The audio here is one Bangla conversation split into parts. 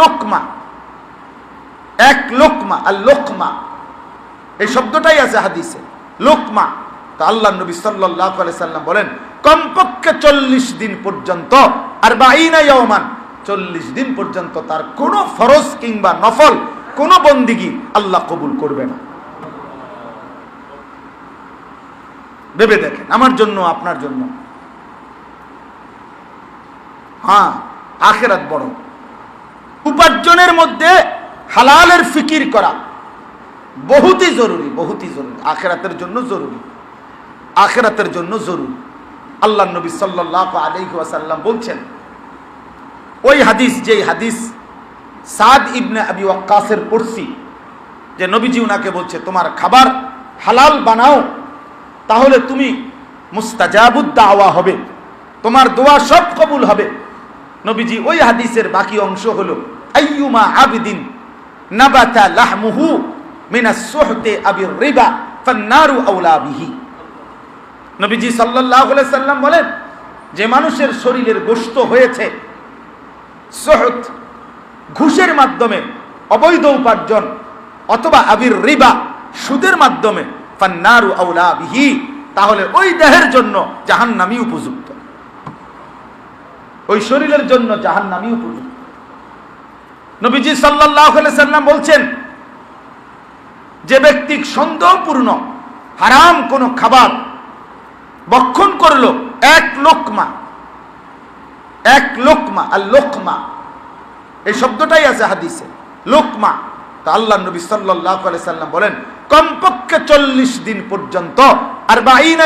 লোকমা। এক লোকমা আর লোকমা। এই শব্দটাই আছে হাদিসে। লোকমা। তো আল্লাহ নবী সাল্লাহ সাল্লাম বলেন, কমপক্ষে চল্লিশ দিন পর্যন্ত আর বাইনা ইয়মান চল্লিশ দিন পর্যন্ত তার কোনো ফরজ কিংবা নফল, কোনো বন্দিগি আল্লাহ কবুল করবে না। ভেবে দেখেন, আমার জন্য, আপনার জন্য। হ্যাঁ আখেরাত বড়। উপার্জনের মধ্যে হালালের ফিকির করা বহুতই জরুরি বহুতই জরুরি। আখেরাতের জন্য জরুরি। আখেরাতের জন্য জরুরি। আল্লাহ নবী সাল্লাহ আলাইহি ওয়াসাল্লাম বলছেন, ওই হাদিস যেই হাদিস সাদ ইবনে আবি ওয়াক্কাসের পড়ছি, যে নবীজি উনাকে বলছে, তোমার খাবার হালাল বানাও, তাহলে তুমি মুস্তাজাবুদ্দাওয়া হবে, তোমার দোয়া সব কবুল হবে। নবীজি ওই হাদিসের বাকি অংশ হলো আইয়ুমা আবিদিন নাবাতা লাহমুহু মিনাস সুহতে আবির রিবা ফান্নারু আউলা বিহি। নবীজি সাল্লাল্লাহু আলাইহি সাল্লাম বলেন, যে মানুষের শরীরের গোশত হয়েছে, সহত ঘুষের মাধ্যমে অবৈধ উপার্জন অথবা আবির রিবা সুদের মাধ্যমে ফান্নারু আউলা বিহি, তাহলে ওই দেহের জন্য জাহান্নামী উপযুক্ত। ওই শরীরের জন্য জাহান্নামী উপযুক্ত। নবীজি আলাইহি সাল্লাম বলছেন, যে ব্যক্তি সন্দেহপূর্ণ, হারাম কোনো খাবার বক্ষণ করল, এক লোকমা এক লোকমা, আর লোকমা, এই শব্দটাই আছে হাদিসে, লোকমা। তা আল্লাহ নবী সাল্লাহ সাল্লাম বলেন, কমপক্ষে চল্লিশ দিন পর্যন্ত, আর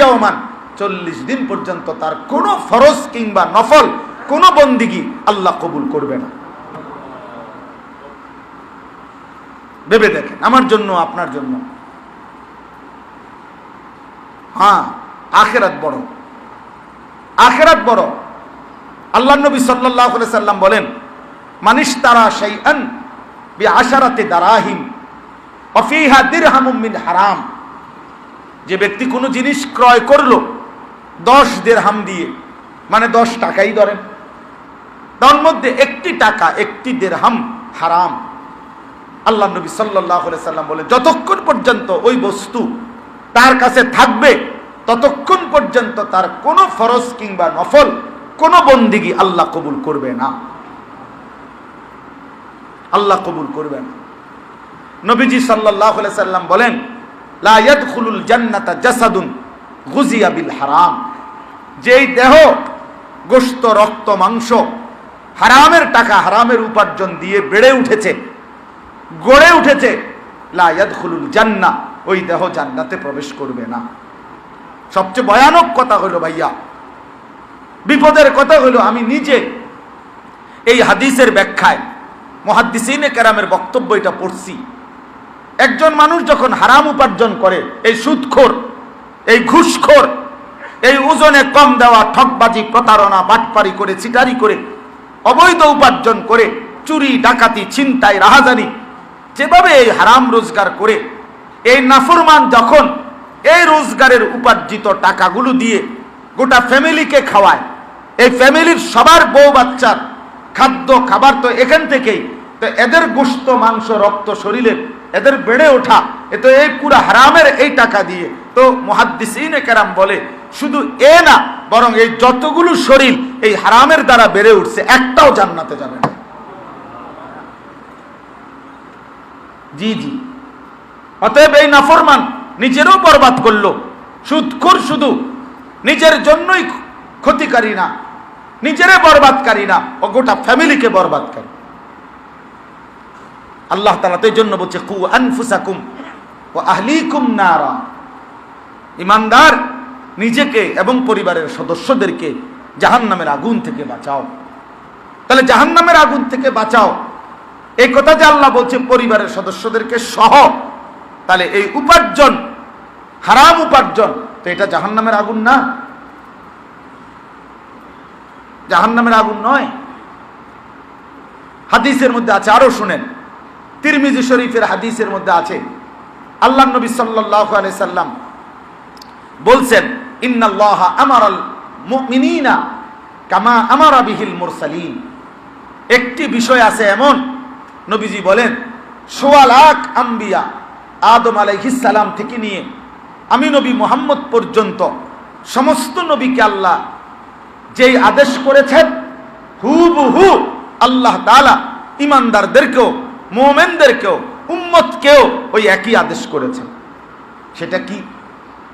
ইয়মান চল্লিশ দিন পর্যন্ত তার কোনো ফরজ কিংবা নফল, কোনো বন্দিগি আল্লাহ কবুল করবে না। ভেবে দেখেন, আমার জন্য, আপনার জন্য। হ্যাঁ আখেরাত বড়। আখেরাত বড়। আল্লাহ নবী সাল্লাহ সাল্লাম বলেন মানিস তারা সেই আন বি আশারাতে দারাহিম অফিহা দিরহামুম মিন হারাম। যে ব্যক্তি কোনো জিনিস ক্রয় করল, দশ দেড়হাম দিয়ে মানে দশ টাকাই ধরেন। তার মধ্যে একটি টাকা, একটি দেড়হাম হারাম। আল্লাহ নবী সাল্লাহ সাল্লাম বলে, যতক্ষণ পর্যন্ত ওই বস্তু তার কাছে থাকবে, ততক্ষণ পর্যন্ত তার কোনো ফরজ কিংবা নফল, কোনো বন্দিগি আল্লাহ কবুল করবে না। আল্লাহ কবুল করবে না। নবীজি সাল্লাহ সাল্লাম বলেন লায়াদ খুলুল জান্নাতা জাসাদুন গুজিয়া বিল হারাম। যেই দেহ গোস্ত রক্ত, মাংস হারামের টাকা হারামের উপার্জন দিয়ে বেড়ে উঠেছে গড়ে উঠেছে। লায়াদ খুলুল জান্না, ওই দেহ জান্নাতে প্রবেশ করবে না। সবচেয়ে ভয়ানক কথা হলো ভাইয়া, বিপদের কথা হলো আমি নিজে এই হাদিসের ব্যাখ্যায়, মহাদ্দিসিনে কেরামের বক্তব্য এটা পড়ছি। একজন মানুষ যখন হারাম উপার্জন করে, এই সুদখোর, এই ঘুষখোর, এই ওজনে কম দেওয়া ঠকবাজি, প্রতারণা, বাটপারি করে চিটারি করে, অবৈধ উপার্জন করে, চুরি, ডাকাতি, ছিনতাই, রাহাজানি যেভাবে এই হারাম রোজগার করে, এই নাফরমান যখন এই রোজগারের উপার্জিত টাকাগুলো দিয়ে গোটা ফ্যামিলিকে খাওয়ায়, এই ফ্যামিলির সবার বউ বাচ্চার খাদ্য, খাবার তো এখান থেকেই, তো এদের গোস্ত মাংস, রক্ত শরীরের এদের বেড়ে ওঠা, এ তো এই পুরো হারামের এই টাকা দিয়ে। তো মহাদ্দিসিন কেরাম বলে, শুধু এ না, বরং এই যতগুলো শরীর এই হারামের দ্বারা বেড়ে উঠছে, একটাও জান্নাতে যাবে না। জি জি। অতএব এই নাফরমান নিজেরও বরবাদ করল। সুদখোর শুধু। নিজের জন্যই ক্ষতিকারী না। নিজেরে বরবাদকারী না। ও গোটা ফ্যামিলিকে বরবাদকারী। আল্লাহ তালা তো জন্য বলছে, কু আনফুসাকুম ও আহলিকুম নারা। ইমানদার নিজেকে এবং পরিবারের সদস্যদেরকে জাহান নামের আগুন থেকে বাঁচাও। তাহলে জাহান নামের আগুন থেকে বাঁচাও। এই কথা যে আল্লাহ বলছে পরিবারের সদস্যদেরকে সহ, তাহলে এই উপার্জন, হারাম উপার্জন, তো এটা জাহান নামের আগুন না? জাহান নামের আগুন নয়। হাদিসের মধ্যে আছে, আরও শুনেন। তিরমিজি শরীফের হাদিসের মধ্যে আছে। আল্লাহ নবী সাল্লাহ সাল্লাম বলছেন, ইন্নাল্লাহ আমার মুমিনিনা কামা আমারা বিহিল মুরসালিন। একটি বিষয় আছে এমন নবীজি বলেন, সোয়া লাখ আম্বিয়া আদম আলাইহিসালাম থেকে নিয়ে আমি নবী মোহাম্মদ পর্যন্ত সমস্ত নবীকে আল্লাহ যেই আদেশ করেছেন, হুবহু আল্লাহ তাআলা ইমানদারদেরকেও মোমেনদেরকেও, উম্মতকেও ওই একই আদেশ করেছেন। সেটা কি?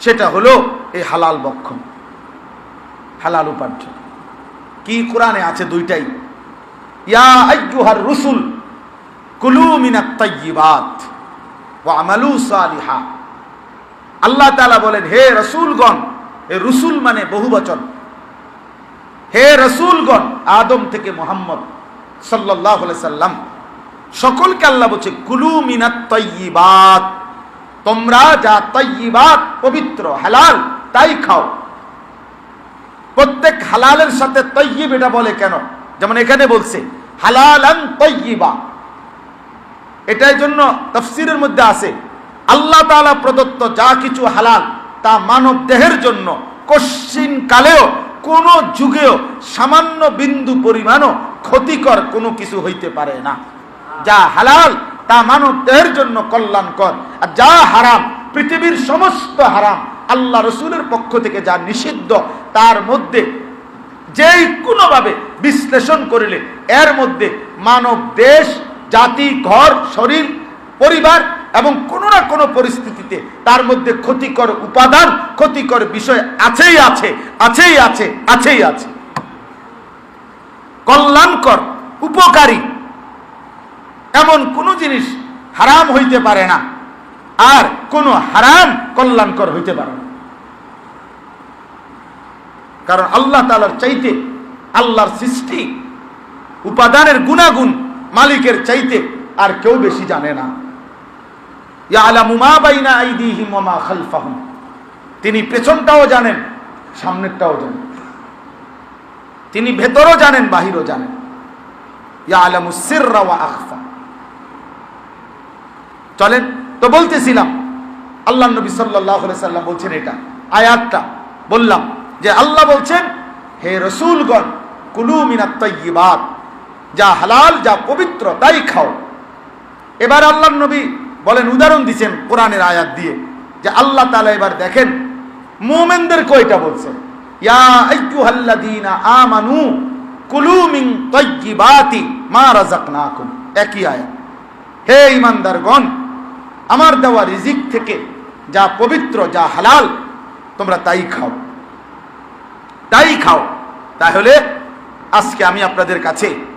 সেটা হলো এই হালাল বক্ষণ, হালাল উপার্জন। কি কোরআনে আছে দুইটাই? ইয়া আইয়ুহার রুসুল কুলু সালিহা। আল্লাহ তাআলা বলেন, হে রসুলগণ, এ রসুল মানে বহু বচন। হে রসুলগণ, আদম থেকে মোহাম্মদ সাল্লাম। সকলকে আল্লাহ বলছে, কুলু মিনাত তাইয়্যিবাত তোমরা যা তাইয়্যিবাত পবিত্র, হালাল, তাই খাও। প্রত্যেক হালালের সাথে তৈয়িব এটা বলে কেন? যেমন এখানে বলছে, হালালান তৈয়িবা এটার জন্য তফসিরের মধ্যে আছে, আল্লাহ তাআলা প্রদত্ত যা কিছু হালাল তা মানব দেহের জন্য কশ্চিন কালেও কোন যুগেও সামান্য বিন্দু পরিমাণও ক্ষতিকর কোনো কিছু হইতে পারে না। যা হালাল তা মানব দেহের জন্য কল্যাণকর। আর যা হারাম, পৃথিবীর সমস্ত হারাম, আল্লাহ রসুলের পক্ষ থেকে যা নিষিদ্ধ, তার মধ্যে যেই কোনোভাবে বিশ্লেষণ করিলে, এর মধ্যে মানব দেশ জাতি, ঘর, শরীর, পরিবার এবং কোনো না কোনো পরিস্থিতিতে তার মধ্যে ক্ষতিকর উপাদান, ক্ষতিকর বিষয় আছেই আছে আছেই আছে আছেই আছে। কল্যাণকর, উপকারী এমন কোন জিনিস হারাম হইতে পারে না। আর কোন হারাম কল্যাণকর হইতে পারে না। কারণ আল্লাহ তালার চাইতে আল্লাহর সৃষ্টি উপাদানের গুণাগুণ মালিকের চাইতে আর কেউ বেশি জানে না। তিনি পেছনটাও জানেন, সামনেরটাও জানেন। তিনি ভেতরও জানেন, বাহিরও জানেন। চলেন, তো বলতেছিলাম, আল্লাহ নবী সাল্লাম বলছেন এটা, আয়াতটা। বললাম যে আল্লাহ বলছেন, হে রসুলগণ, কুলু মিনাত তৈবাদ যা হালাল, যা পবিত্র, তাই খাও। এবার আল্লাহ নবী বলেন, উদাহরণ দিচ্ছেন কোরআনের আয়াত দিয়ে, যে আল্লাহ তালা এবার দেখেন বলছেন ইয়া আইয়ুহাল্লাযীনা আমানু কুলু মিন তাইয়্যিবাতি মা রাযাকনাকুম। একই আয়াত। হে ইমানদারগণ আমার দেওয়া রিজিক থেকে যা পবিত্র, যা হালাল, তোমরা তাই খাও। তাই খাও। তাহলে আজকে আমি আপনাদের কাছে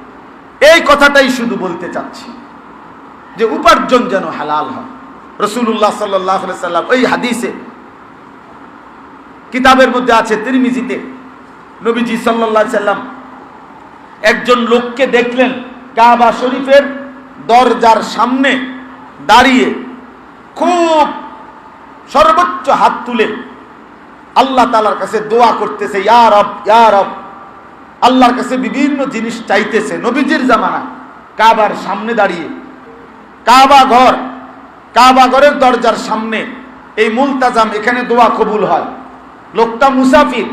এই কথাটাই শুধু বলতে চাচ্ছি যে উপার্জন যেন হালাল হয়। রসুল্লাহ সাল্লাহ সাল্লাম ওই হাদিসে কিতাবের মধ্যে আছে, তিরমিজিতে নবীজি সাল্লাহ সাল্লাম একজন লোককে দেখলেন কাবা শরীফের দরজার সামনে দাঁড়িয়ে খুব সর্বোচ্চ হাত তুলে আল্লাহ তালার কাছে দোয়া করতেছে ইয়ারব ইয়ারব আল্লাহর কাছে বিভিন্ন জিনিস চাইতেছে। নবীজির জামানা কাবার সামনে দাঁড়িয়ে, কাবা ঘর, কাবা ঘরের দরজার সামনে এই মুলতাজাম এখানে দোয়া কবুল হয়। লোকটা মুসাফির,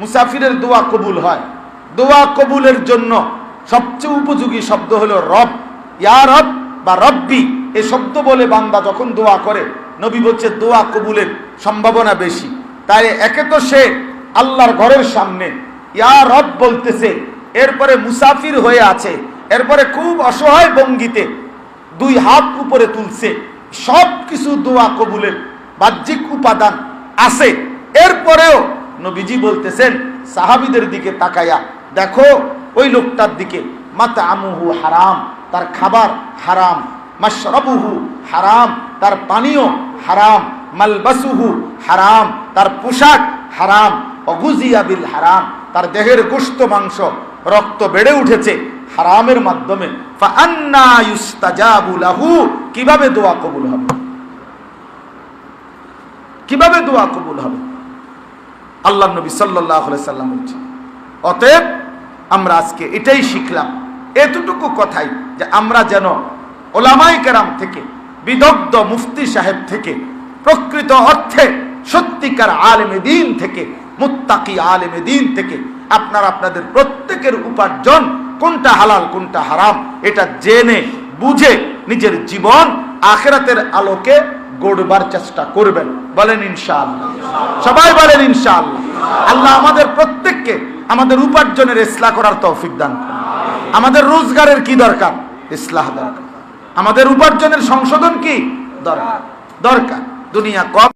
মুসাফিরের দোয়া কবুল হয়। দোয়া কবুলের জন্য সবচেয়ে উপযোগী শব্দ হলো রব। ইয়া রব বা রব্বি। এ শব্দ বলে বান্দা যখন দোয়া করে, নবী বলছে, দোয়া কবুলের সম্ভাবনা বেশি। তাই একে তো সে আল্লাহর ঘরের সামনে রব বলতেছে, এরপরে মুসাফির হয়ে আছে, এরপরে খুব অসহায় ভঙ্গিতে দুই হাত উপরে তুলছে সব কিছু দোয়া কবুলের বাহ্যিক উপাদান আছে। এরপরেও নবীজি বলতেছেন, সাহাবিদের দিকে তাকায়া, দেখো ওই লোকটার দিকে মাতা আমুহু হারাম, তার খাবার হারাম, মাশরাবুহু হারাম, তার পানীয় হারাম, মালবাসুহু হারাম, তার পোশাক হারাম, অগুজিয়া বিল হারাম তার দেহের গোস্ত মাংস, রক্ত বেড়ে উঠেছে হারামের মাধ্যমে। কীভাবে দোয়া কবুল হবে? কীভাবে দোয়া কবুল হবে? আল্লাহ নবী সাল্লাহ সাল্লাম বলছে অতএব আমরা আজকে এটাই শিখলাম, এতটুকু কথাই যে আমরা যেন ওলামাই কেরাম থেকে, বিদগ্ধ মুফতি সাহেব থেকে, প্রকৃত অর্থে সত্যিকার আলেমে দিন থেকে মুত্তাকি আলেমে দিন থেকে আপনার আপনাদের প্রত্যেকের উপার্জন কোনটা হালাল, কোনটা হারাম, এটা জেনে, বুঝে নিজের জীবন আখেরাতের আলোকে গড়বার চেষ্টা করবেন। বলেন ইনশাআল্লাহ। সবাই বলেন ইনশাআল্লাহ। আল্লাহ আমাদের প্রত্যেককে আমাদের উপার্জনের ইসলাহ করার তৌফিক দান। আমাদের রোজগারের কি দরকার? ইসলাহ দরকার। আমাদের উপার্জনের সংশোধন কি? দরকার। দরকার। দুনিয়া কম